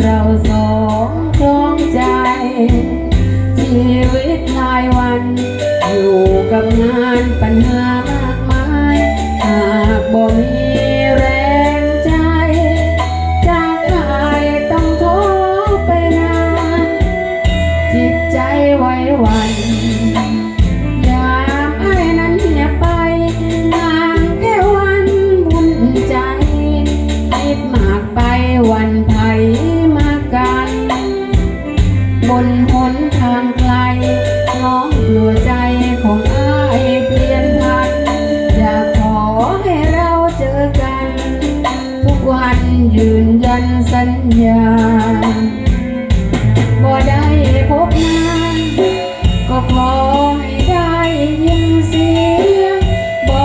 เราสองคล้องใจ ชีวิตรายวัน อยู่กับงานปัญหามากมายหากบ่มีันสัญญาบ่ได้พบน้าก็ขอให้ได้ยินเสียงบ่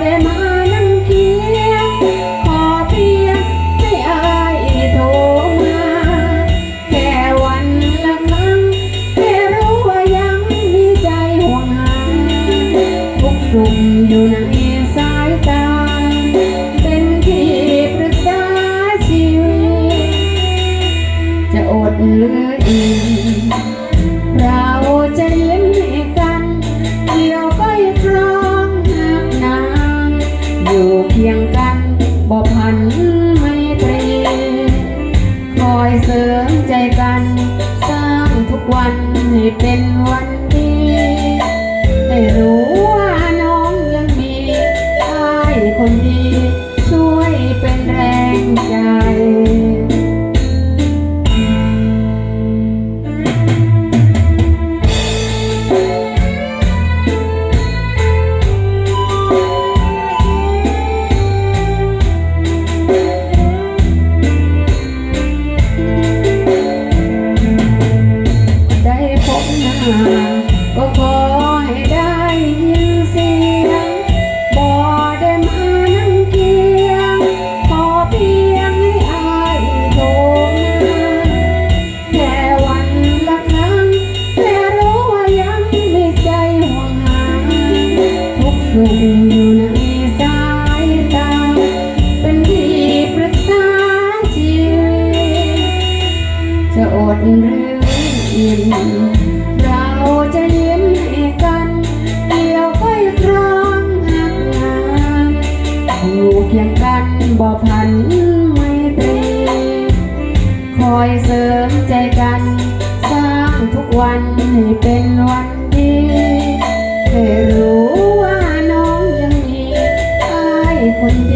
ได้มานั่งเคียงขอเพียงให้อายโทรมาแค่วันละครั้งแค่รู้ว่ายังมีใจห่วงหาทุกสุขอยู่ใน เหลืออีกเราจะยิ้มให้กันเดียวก็ยังครองหักนางอยู่เคียงกันบ่พันไม่ตรีคอยเสริมใจกัน สร้างทุกวันให้เป็นวัน ก็ขอให้ได้ยินเสียงบ่ได้มานั่งเคียงขอเพียงให้อายโทรมาแค่วันละครั้งแค่รู้ว่ายังมีใจห่วงหาทุกสุขอยู่ในสายตา เป็นที่ปรึกษาชีวิตจะอดหรืออิ่ม อยู่เคียงกันบ่พันไม่ตรี คอยเสริมใจกัน สร้างทุกวันให้เป็นวันดีให้รู้ว่าน้องยังมีใายคนดี